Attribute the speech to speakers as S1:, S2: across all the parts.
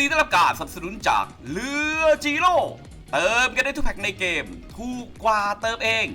S1: ดีได้รับการสนับสนุนจากเรือจีโร่เติมกันได้ทุกแพ็คในเกม ถูกกว่าเติมเอง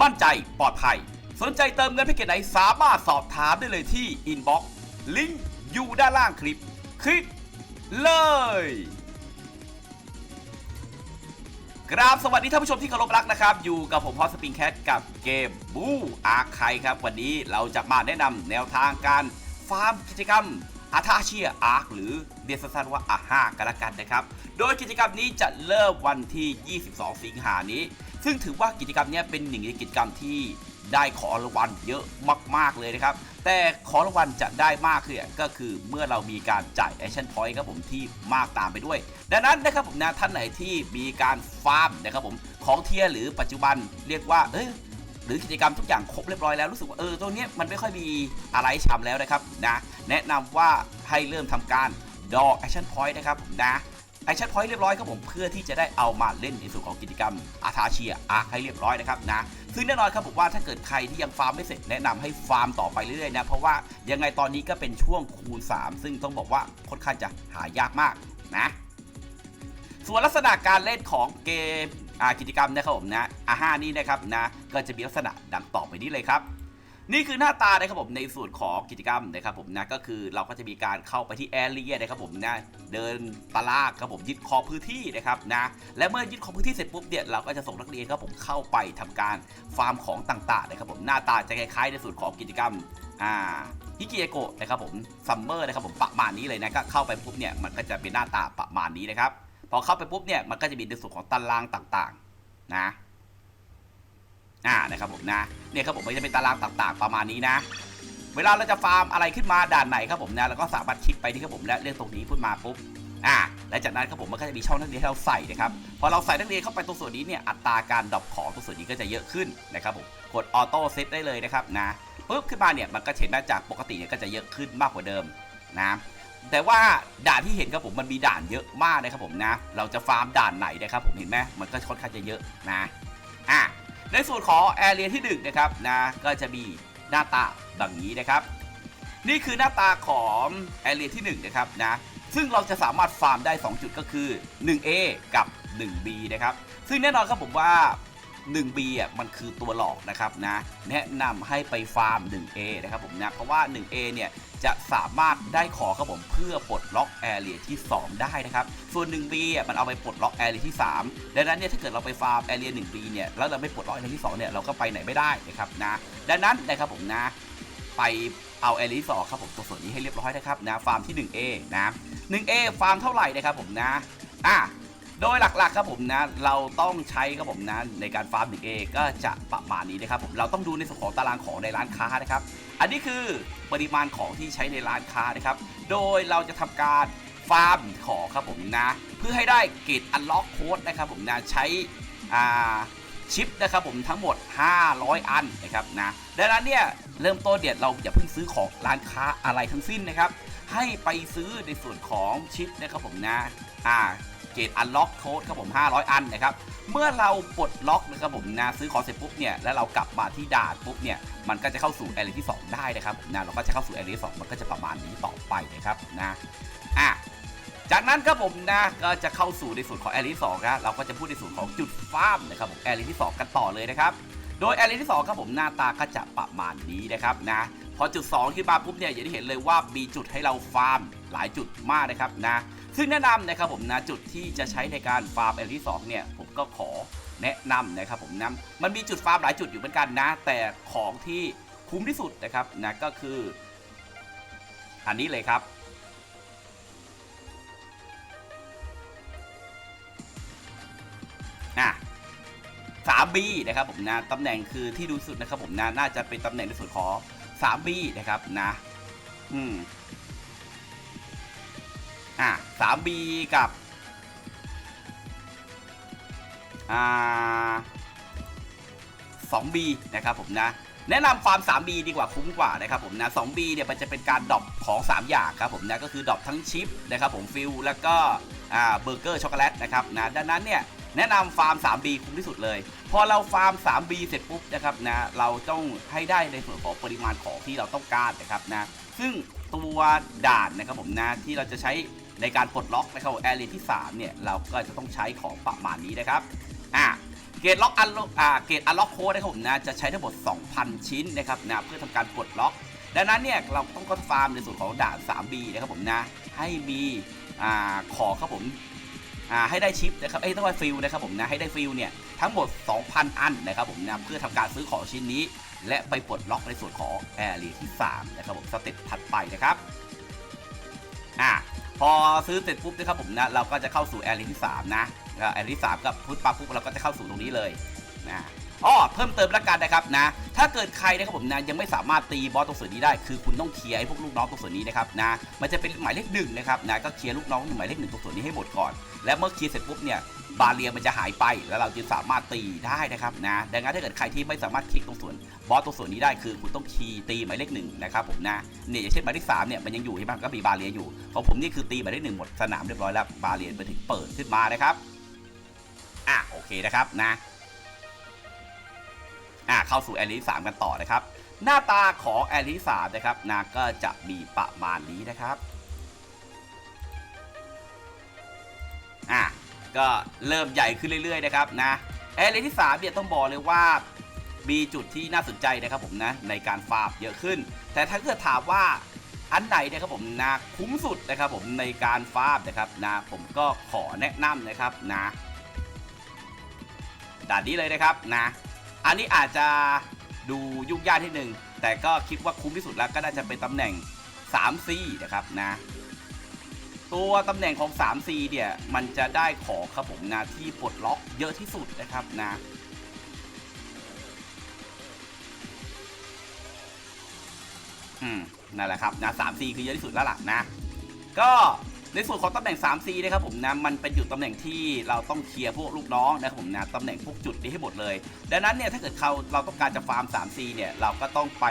S1: มั่นใจปลอดภัย สนใจเติมเงินแพ็กเกจไหนสามารถสอบถามได้เลยที่อินบ็อกซ์ลิงก์อยู่ด้านล่างคลิป คลิกเลยกราบสวัสดีท่านผู้ชมที่เคารพรักนะครับ อยู่กับผมพอสปริงแคทกับเกมบูอาร์ไคครับ วันนี้เราจะมาแนะนำแนวทางการฟาร์มกิจกรรม อาทาเชียอาร์คหรือเรียกสั้นๆว่าอาห้ากันละกันนะครับ โดยกิจกรรมนี้จะเริ่มวันที่ 22 สิงหานี้ ซึ่งถือว่ากิจกรรมนี้เป็นหนึ่งในกิจกรรมที่ได้ขอรางวัลเยอะมาก ๆ เลยนะครับ แต่ขอรางวัลจะได้มากขึ้นก็คือเมื่อเรามีการจ่ายแอคชั่นพอยต์ครับผมที่มากตามไปด้วย ดังนั้นนะครับผมนะท่านไหนที่มีการฟาร์มนะครับผมของเทียหรือปัจจุบันเรียกว่าเอย หรือกิจกรรมทุกอย่างครบเรียบร้อยแล้วรู้สึกว่าเออตัวเนี้ยมันไม่ค่อยมีอะไรให้ทำแล้วนะครับนะแนะนำว่าให้เริ่มทำการดอกแอคชั่นพอยต์นะครับนะแอคชั่นพอยต์เรียบร้อยครับผมเพื่อที่จะได้เอามาเล่นในส่วนของกิจกรรมอาทาเชียอาให้เรียบร้อยนะครับนะซึ่งแน่นอนครับผมว่าถ้าเกิดใครที่ยังฟาร์มไม่เสร็จแนะนำให้ฟาร์มต่อไปเรื่อยๆนะเพราะว่ายังไงตอนนี้ก็เป็นช่วงคูณ3 ซึ่งต้องบอกว่าค่อนข้างจะหายากมากนะส่วนลักษณะการเล่นของเกม กิจกรรมนะครับผมนะอาห้านี้นะครับนะก็จะมีลักษณะดังต่อไปนี้เลยครับ นี่คือหน้าตานะครับผมในส่วนของกิจกรรมนะครับผมนะก็คือเราก็จะมีการเข้าไปที่แอเรียนะครับผมนะเดินตลาดครับผมยึดครองพื้นที่นะครับนะและเมื่อยึดครองพื้นที่เสร็จปุ๊บเนี่ยเราก็จะส่งนักเรียนครับผมเข้าไปทำการฟาร์มของต่างๆนะครับผมหน้าตาจะคล้ายๆในส่วนของกิจกรรมอ่าฮิกิเอโกะนะครับผมซัมเมอร์นะครับผมประมาณนี้เลยนะก็เข้าไปปุ๊บเนี่ยมันก็จะเป็นหน้าตาประมาณนี้นะครับ พอเข้าไปปุ๊บเนี่ยมันก็จะมีในส่วนของตารางต่างๆนะอ่านะครับผมนะเนี่ยครับผมมันจะเป็นตารางต่างๆ ประมาณนี้นะ เวลาเราจะฟาร์มอะไรขึ้นมาด่านไหนครับผมนะเราก็สามารถคลิกไปที่ครับผมและเลือกตรงนี้ขึ้นมาปุ๊บอ่าและจากนั้นครับผมมันก็จะมีช่องนักเรียนให้เราใส่นะครับพอเราใส่นักเรียนเข้าไปตรงส่วนนี้เนี่ยอัตราการดรอปของตรงส่วนนี้ก็จะเยอะขึ้นนะครับผมกดออโต้เซตได้เลยนะครับนะปุ๊บขึ้นมาเนี่ยมันก็เห็นได้จากปกติเนี่ยก็จะเยอะขึ้นมากกว่าเดิมนะ แต่ว่าด่านที่เห็นครับผมมันมีด่านเยอะมากนะครับผมนะ เราจะฟาร์มด่านไหนนะครับผมเห็นไหมมันก็ค่อนข้างจะเยอะนะอะในส่วนของแอเรียที่1นงนะครับนะก็จะมีหน้าตาดังนี้นะครับ นี่คือหน้าตาของแอเรียที่1นะครับนะซึ่งเราจะสามารถฟาร์มได้ 2 จุดก็คือ 1A กับ 1B นะครับ ซึ่งแน่นอนครับผมว่า 1B อะมันคือตัวหลอกนะครับนะแนะนำให้ไปฟาร์ม 1A นะครับผมนะเพราะว่า 1A เนี่ยจะสามารถได้ขอครับผมเพื่อปลดล็อกแอเรียที่ 2 ได้นะครับ ส่วน 1B อะมันเอาไปปลดล็อกแอเรียที่ 3 ดังนั้นเนี่ยถ้าเกิดเราไปฟาร์มแอเรีย 1B เนี่ยแล้วเราไม่ปลดล็อกแอเรียที่2เนี่ยเราก็ไปไหนไม่ได้นะครับนะดังนั้นนะครับผมนะไปเอาแอเรียที่สองครับผมตัวส่วนนี้ให้เรียบร้อยนะครับนะฟาร์มที่ 1A นะ 1A ฟาร์มเท่าไหร่นะครับผมนะอะ โดยหลักๆครับผมนะเราต้องใช้ครับผมนะในการฟาร์ม 1A ก็จะประมาณนี้นะครับผมเราต้องดูในส่วนของตารางของในร้านค้านะครับ อันนี้คือปริมาณของที่ใช้ในร้านค้านะครับ โดยเราจะทำการฟาร์มของครับผมนะ เพื่อให้ได้เกรดอันล็อกโค้ดนะครับผมนะใช้อ่าชิปนะครับผมทั้งหมด 500 อันนะครับนะดังนั้นเนี่ยเริ่มต้นเดี๋ยวเราอย่าเพิ่งซื้อของร้านค้าอะไรทั้งสิ้นนะครับ ให้ไปซื้อในส่วนของชิปนะครับผมนะอ่า กรดอันล็อกโค้ดครับผม 500 อันนะครับ เมื่อเราปลดล็อกนะครับผมนะซื้อของเสร็จปุ๊บเนี่ยแล้วเรากลับมาที่ด่านปุ๊บเนี่ยมันก็จะเข้าสู่แอเรียที่ 2 ได้นะครับนะเราก็จะเข้าสู่แอเรียที่2มันก็จะประมาณนี้ต่อไปนะครับนะอะจากนั้นครับผมนะก็จะเข้าสู่ในส่วนของแอเรียที่2นะเราก็จะพูดในส่วนของจุดฟาร์มนะครับผมแอเรียที่2กันต่อเลยนะครับโดยแอเรียที่2ครับผมหน้าตาก็จะประมาณนี้นะครับนะพอจุด 2 ขึ้นมาปุ๊บเนี่ยอย่างที่เห็นเลยว่ามีจุดให้เราฟาร์มหลายจุดมากนะครับนะ ซึ่งแนะนำนะครับผมนะจุดที่จะใช้ในการฟาร์มแอเรียที่2เนี่ยผมก็ขอแนะนำนะครับผมนะมันมีจุดฟาร์มหลายจุดอยู่เหมือนกันนะ แต่ของที่คุ้มที่สุดนะครับนะก็คือ อันนี้เลยครับอะ 3B นะครับผมนะตำแหน่งคือที่ดูสุดนะครับผมนะน่าจะเป็นตำแหน่งในส่วนของ 3B นะครับนะ อืม อะ 3B กับ อ่า 2B นะครับผมนะ แนะนำฟาร์ม 3B ดีกว่าคุ้มกว่านะครับผมนะ 2B เนี่ยมันจะเป็นการดรอปของ 3 อย่างครับผมนะ ก็คือดรอปทั้งชิปนะครับผมฟิลแล้วก็อ่าเบอร์เกอร์ช็อกโกแลตนะครับนะดังนั้นเนี่ยแนะนำฟาร์ม 3B คุ้มที่สุดเลย พอเราฟาร์ม 3B เสร็จปุ๊บนะครับนะเราต้องให้ได้ในส่วนของปริมาณของที่เราต้องการนะครับนะซึ่งตัวด่านนะครับผมนะที่เราจะใช้ ในการปลดล็อกนะครับแอเรียที่3เนี่ยเราก็จะต้องใช้ของประมาณนี้นะครับอะเกตล็อกอันล็อกอ่าเกตอันล็อกโค้ดนะครับผมนะจะใช้ทั้งหมด 2,000 ชิ้นนะครับนะเพื่อทำการปลดล็อก ดังนั้นเนี่ยเราต้องก็ฟาร์มในส่วนของด่าน 3B นะครับผมนะให้มีอ่าของครับผมอ่าให้ได้ชิปนะครับเอ้ยต้องว่าฟิลนะครับผมนะให้ได้ฟิลเนี่ยทั้งหมด 2,000 อันนะครับผมนะเพื่อทำการซื้อของชิ้นนี้ และไปปลดล็อกในส่วนของแอเรียที่3นะครับผมสเต็ปถัดไปนะครับอ่า พอซื้อเสร็จปุ๊บนะครับผมนะเราก็จะเข้าสู่แอร์ลิที่3นะแอร์ลิที่3กับพุทธปั๊บปุ๊บเราก็จะเข้าสู่ตรงนี้เลยนะ อ้อเพิ่มเติมล้วกันนะครับนะ ถ้าเกิดใครนะครับผมนะยังไม่สามารถตีบอสตรงส่วนนี้ได้ คือคุณต้องเคลียร์ไอ้พวกลูกน้องตรงส่วนนี้นะครับนะ มันจะเป็นหมายเลขหนึ่งนะครับนะก็เคลียร์ลูกน้องหมายเลขหนึ่งตรงส่วนนี้ให้หมดก่อน และเมื่อเคลียร์เสร็จปุ๊บเนี่ยบาเรียมันจะหายไปแล้วเราจะสามารถตีได้นะครับนะดังนั้นถ้าเกิดใครที่ไม่สามารถคลิกตรงส่วนบอสตรงส่วนนี้ได้คือคุณต้องคีย์ตีหมายเลขหนึ่งนะครับผมนะเนี่ยอย่างเช่นหมายเลขสามเนี่ยมันยังอยู่ใช่ไหมก็มีบาเรียอยู่ของผมนี่คือตีหมายเลขหนึ่งหมดสนามเรียบร้อยแล้วบาเรียไปถึงเปิดขึ้นมานะครับอะโอเคนะครับนะ อ่าเข้าสู่แอรีสามกันต่อนะครับ หน้าตาของแอรีสามนะครับนะก็จะมีประมาณนี้นะครับอะก็เริ่มใหญ่ขึ้นเรื่อยๆนะครับนะแอรีที่3เนี่ยต้องบอกเลยว่ามีจุดที่น่าสนใจนะครับผมนะในการฟาร์มเยอะขึ้น แต่ถ้าเกิดถามว่าอันไหนนะครับผมนะคุ้มสุดนะครับผมในการฟาร์มนะครับนะผมก็ขอแนะนำนะครับนะด่านนี้เลยนะครับนะ อันนี้อาจจะดูยุ่งยากที่หนึ่งแต่ก็คิดว่าคุ้มที่สุดแล้วก็น่าจะเป็นตำแหน่ง 3C นะครับนะ ตัวตำแหน่งของ 3C เนี่ยมันจะได้ของครับผมนะที่ปลดล็อกเยอะที่สุดนะครับนะอืมนั่นแหละครับนะ 3C คือเยอะที่สุดแล้วล่ะนะ ก็ ในส่วนของตำแหน่ง 3C นะครับผมนะมันเป็นอยู่ตำแหน่งที่เราต้องเคลียร์พวกลูกน้องนะครับผมนะตำแหน่งพวกจุดนี้ให้หมดเลย ดังนั้นเนี่ยถ้าเกิดเขาเราต้องการจะฟาร์ม 3C เนี่ยเราก็ต้องไป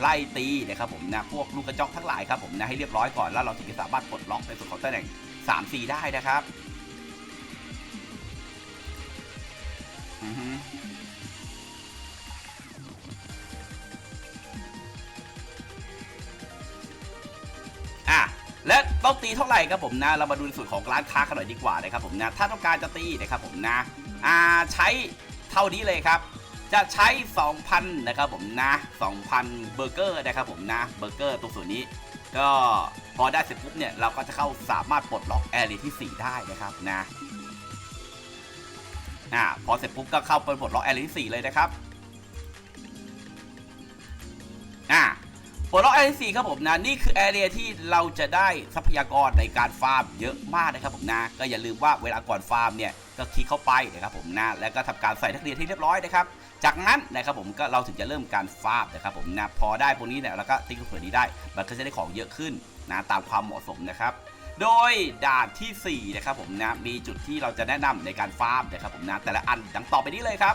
S1: ไล่ตีนะครับผมนะพวกลูกกระจอกทั้งหลายครับผมนะให้เรียบร้อยก่อนแล้วเราถึงจะสามารถปลดล็อกในส่วนของตำแหน่ง 3C ได้นะครับ อือฮึ ต้องตีเท่าไหร่ครับผมนะ เรามาดูในส่วนของร้านค้ากันหน่อยดีกว่านะครับผมนะ ถ้าต้องการจะตีนะครับผมนะอ่าใช้เท่านี้เลยครับ จะใช้ 2,000 นะครับผมนะ 2,000 เบอร์เกอร์นะครับผมนะเบอร์เกอร์ตรงส่วนนี้ ก็พอได้เสร็จปุ๊บเนี่ยเราก็จะเข้าสามารถปลดล็อกแอร์เรียที่ 4 ได้นะครับนะอ่าพอเสร็จปุ๊บก็เข้าไปปลดล็อกแอร์เรียที่ 4 เลยนะครับอ่า ปลดล็อกแอเรีครับผมนะนี่คือแอเรียที่เราจะได้ทรัพยากรในการฟาร์มเยอะมากนะครับผมนะก็อย่าลืมว่าเวลาก่อนฟาร์มเนี่ยก็คลิกเข้าไปนะครับผมนะแล้วก็ทำการใส่นักเรียนที่เรียบร้อยนะครับจากนั้นนะครับผมก็เราถึงจะเริ่มการฟาร์มนะครับผมนะพอได้พวกนี้เนี่ยแล้วก็ติ๊กส่วนนี้ได้ มันก็จะได้ของเยอะขึ้นนะตามความเหมาะสมนะครับโดยด่านทีสี่4 นะครับผมนะมีจุดที่เราจะแนะนำในการฟาร์มนะครับผมนะแต่ละอันดังต่อไปนี้เลยครับ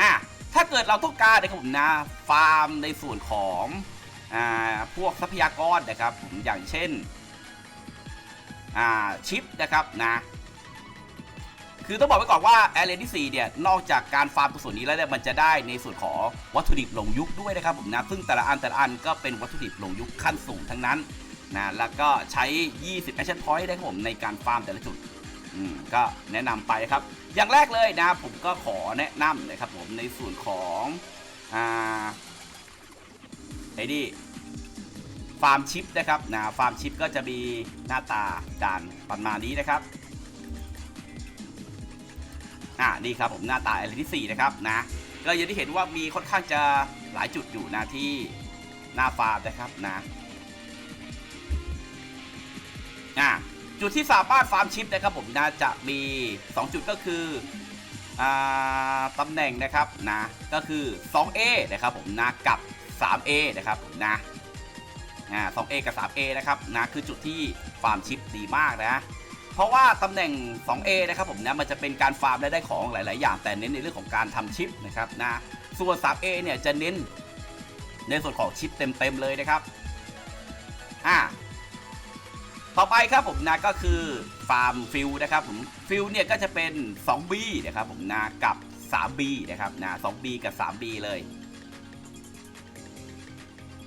S1: อะ ถ้าเกิดเราต้องการนะครับผมนะฟาร์มในส่วนของอ่าพวกทรัพยากรนะครับผมอย่างเช่นอ่าชิปนะครับนะคือต้องบอกไว้ก่อนว่าแอเรียที่4เนี่ยนอกจากการฟาร์มตรงส่วนนี้แล้วเนี่ยมันจะได้ในส่วนของวัตถุดิบหลงยุคด้วยนะครับผมนะซึ่งแต่ละอันแต่ละอันก็เป็นวัตถุดิบหลงยุคขั้นสูงทั้งนั้นนะแล้วก็ใช้ 20 action point ได้ครับผมในการฟาร์มแต่ละจุด อืม ก็แนะนำไปครับ อย่างแรกเลยนะผมก็ขอแนะนำนะครับผมในส่วนของอ่าไอ้นี่ฟาร์มชิปนะครับนะฟาร์มชิปก็จะมีหน้าตาด่านประมาณนี้นะครับอ่านี่ครับผมหน้าตาอะไรที่ 4 นะครับนะก็อย่างที่เห็นว่ามีค่อนข้างจะหลายจุดอยู่นะที่หน้าฟาร์มนะครับนะอ่า จุดที่สามารถฟาร์มชิปนะครับผมนะจะมี 2 จุดก็คืออาตำแหน่งนะครับนะก็คือ 2A นะครับผมนะกับ 3A นะครับผมนะอ่า 2A กับ 3A นะครับนะคือจุดที่ฟาร์มชิปดีมากนะเพราะว่าตำแหน่ง 2A นะครับผมนะมันจะเป็นการฟาร์มและได้ของหลาย ๆ อย่าง แต่เน้นในเรื่องของการทำชิปนะครับนะส่วน 3A เนี่ยจะเน้นในส่วนของชิปเต็ม ๆ เลยนะครับอ่า ต่อไปครับผมนะก็คือฟาร์มฟิลนะครับผมฟิลเนี่ยก็จะเป็น 2B นะครับผมนะกับ 3B นะครับนะ 2B กับ 3B เลย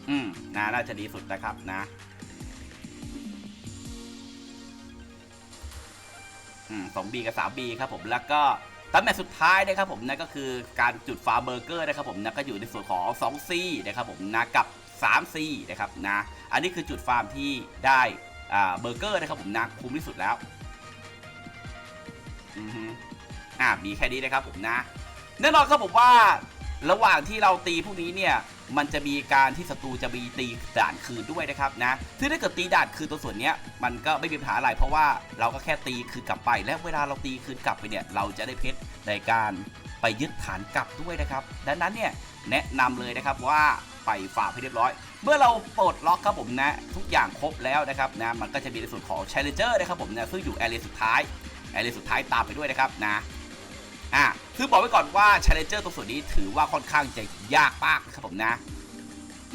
S1: อืมนะน่าจะดีสุดนะครับนะอืม 2B กับ 3B ครับผมแล้วก็ตำแหน่งสุดท้ายนะครับผมนั่นก็คือการจุดฟาร์มเบอร์เกอร์นะครับผมนะก็อยู่ในส่วนของ 2C นะครับผมนะกับ 3C นะครับนะอันนี้คือจุดฟาร์มที่ได้ เบอร์เกอร์นะครับผมนะคุ้มที่สุดแล้วอือฮึอ่ามีแค่นี้นะครับผมนะแน่นอนครับผมว่าระหว่างที่เราตีพวกนี้เนี่ยมันจะมีการที่ศัตรูจะมีตีด่านคืนด้วยนะครับนะซึ่งถ้าเกิดตีด่านคืนตัวส่วนนี้มันก็ไม่มีปัญหาอะไรเพราะว่าเราก็แค่ตีคืนกลับไป และเวลาเราตีคืนกลับไปเนี่ยเราจะได้เพชรในการไปยึดฐานกลับด้วยนะครับ ดังนั้นเนี่ยแนะนำเลยนะครับว่าไปฝ่าให้เรียบร้อย เมื่อเราปลดล็อกครับผมนะทุกอย่างครบแล้วนะครับนะมันก็จะมีในส่วนของ Challenger นะครับผมนะซึ่งอยู่แอเรียสุดท้ายแอเรียสุดท้ายตามไปด้วยนะครับนะอะคือบอกไว้ก่อนว่า Challenger ตรงส่วนนี้ถือว่าค่อนข้างจะยากมากครับผมนะ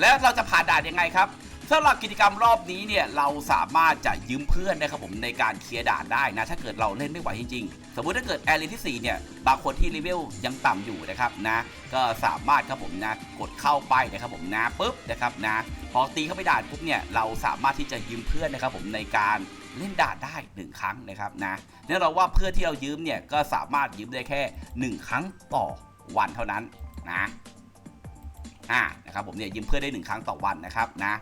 S1: แล้วเราจะผ่านด่านยังไงครับสำหรับกิจกรรมรอบนี้เนี่ยเราสามารถจะยืมเพื่อนนะครับผมในการเคลียร์ด่านได้นะถ้าเกิดเราเล่นไม่ไหวจริงๆ สมมุติถ้าเกิดแอรีที่4เนี่ยบางคนที่เลเวลยังต่ำอยู่นะครับนะก็สามารถครับผมนะกดเข้าไปนะครับผมนะปุ๊บนะครับนะพอตีเข้าไปด่านปุ๊บเนี่ยเราสามารถที่จะยืมเพื่อนนะครับผมในการเล่นด่านได้หนึ่งครั้งนะครับนะแน่นอนว่าเพื่อนที่เรายืมเนี่ยก็สามารถยืมได้แค่หนึ่งครั้งต่อวันเท่านั้นนะอ่านะครับผมเนี่ยยืมเพื่อนได้หนึ่งครั้งต่อวันนะครับนะ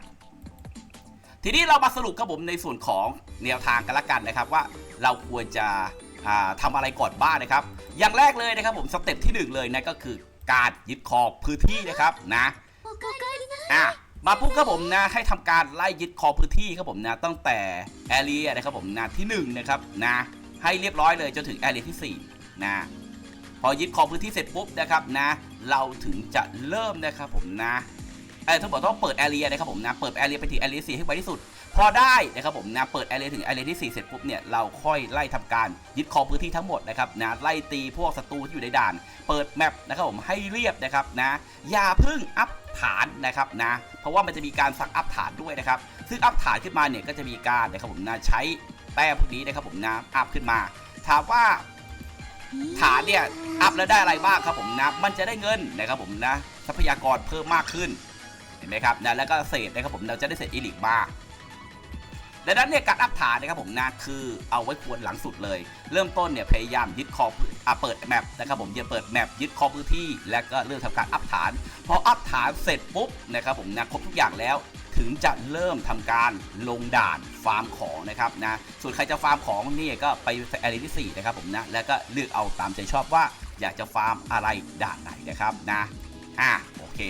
S1: ทีนี้เรามาสรุปครับผมในส่วนของแนวทางกันละกันนะครับว่าเราควรจะ ทำอะไรก่อนบ้านนะครับ อย่างแรกเลยนะครับผมสเต็ปที่ 1 เลยนะก็คือการยึดขอบพื้นที่นะครับนะอะมาพูดบครับผมนะให้ทำการไล่ยึดขอบพื้นที่ครับผมนะตั้งแต่แอเรียนะครับผมนะที่1นะครับนะให้เรียบร้อยเลยจนถึงแอเรียที่4นะพอยึดขอบพื้นที่เสร็จปุ๊บนะครับนะ เราถึงจะเริ่มนะครับผมนะเออทั้งหมดต้องเปิดแอเรียนะครับผมนะ เปิดแอเรียไปถึงแอเรียสี่ให้ไวที่สุด พอได้นะครับผมนะเปิดแอเรียถึงแอเรียที่สี่เสร็จปุ๊บเนี่ยเราค่อยไล่ทำการยึดครองพื้นที่ทั้งหมดนะครับนะไล่ตีพวกศัตรูที่อยู่ในด่าน เปิดแมปนะครับผมให้เรียบนะครับนะอย่าพึ่งอัพฐานนะครับนะเพราะว่ามันจะมีการสั่งอัพฐานด้วยนะครับซึ่งอัพฐานขึ้นมาเนี่ยก็จะมีการนะครับผมนะใช้แต้มพวกนี้นะครับผมนะอัพขึ้นมา ถามว่าฐานเนี่ยอัพแล้วได้อะไรบ้างครับผมนะมันจะได้เงินนะครับผมนะทรัพยากรเพิ่มมากขึ้นเห็นไหมครับนะแล้วก็เศษนะครับผมเราจะได้เศษอีลิกมา ดังนั้นเนี่ยการอัพฐานนะครับผมนะคือเอาไว้ควรหลังสุดเลย เริ่มต้นเนี่ยพยายามยึดคองพื้นอะเปิดแมปนะครับผมจะเปิดแมปยึดคอพื้นที่ และก็เริ่มทำการอัพฐานพออัพฐานเสร็จปุ๊บนะครับผมนะครบทุกอย่างแล้วถึงจะเริ่มทำการลงด่านฟาร์มของนะครับนะส่วนใครจะฟาร์มของนี่ก็ไปแอรีที่ 4 นะครับผมนะแล้วก็เลือกเอาตามใจชอบว่าอยากจะฟาร์มอะไรด่านไหนนะครับนะอะโอเค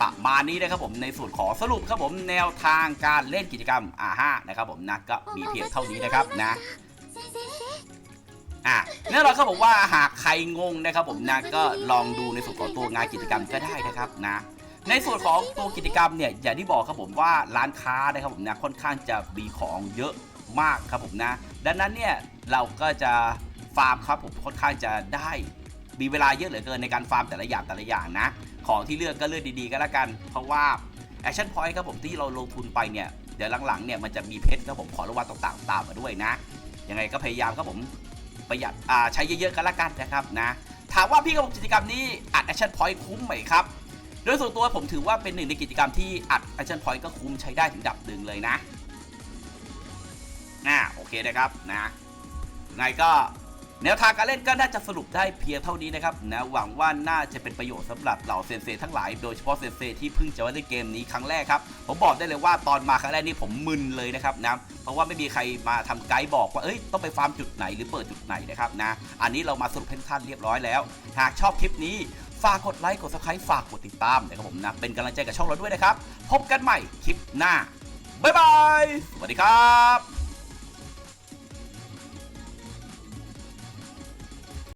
S1: ประมาณนี้นะครับผมในส่วนของสรุปครับผมแนวทางการเล่นกิจกรรมอาห้านะครับผมนะก็มีเพียงเท่านี้นะครับนะอะแน่นอนครับผมว่าหากใครงงนะครับผมนะก็ลองดูในส่วนของตัวงานกิจกรรมก็ได้นะครับนะในส่วนของตัวกิจกรรมเนี่ยอย่างที่บอกครับผมว่าร้านค้านะครับผมนะค่อนข้างจะมีของเยอะมากครับผมนะ ดังนั้นเนี่ยเราก็จะฟาร์มครับผมค่อนข้างจะได้มีเวลาเยอะเหลือเกินในการฟาร์มแต่ละอย่างแต่ละอย่างนะ ของที่เลือกก็เลือกดีๆก็แล้วกัน เพราะว่าแอคชั่นพอยต์ครับผมที่เราลงทุนไปเนี่ย เดี๋ยวหลังๆเนี่ยมันจะมีเพชรครับผมขอรางวัลต่างๆตามมาด้วยนะ ยังไงก็พยายามครับผมประหยัดอ่าใช้เยอะๆกันละกันนะครับนะ ถามว่าพี่กับผมกิจกรรมนี้อัดแอคชั่นพอยต์คุ้มไหมครับโดยส่วนตัวผมถือว่าเป็นหนึ่งในกิจกรรมที่อัดแอคชั่นพอยต์ก็คุ้มใช้ได้ถึงดับหนึ่งเลยนะอ่าโอเคนะครับนะไงก็ แนวทางการเล่นก็น่าจะสรุปได้เพียงเท่านี้นะครับนะหวังว่าน่าจะเป็นประโยชน์สำหรับเหล่าเซนเซทั้งหลายโดยเฉพาะเซนเซที่เพิ่งจะมาเล่นเกมนี้ครั้งแรกครับผมบอกได้เลยว่าตอนมาครั้งแรกนี่ผมมึนเลยนะครับนะเพราะว่าไม่มีใครมาทำไกด์บอกว่าเอ้ยต้องไปฟาร์มจุดไหนหรือเปิดจุดไหนนะครับนะอันนี้เรามาสรุปให้ท่านเรียบร้อยแล้ว หากชอบคลิปนี้ฝากกดไลค์กด subscribe ฝากกดติดตามนะครับผมนะเป็นกำลังใจกับช่องเราด้วยนะครับ พบกันใหม่คลิปหน้าบ๊ายบายสวัสดีครับ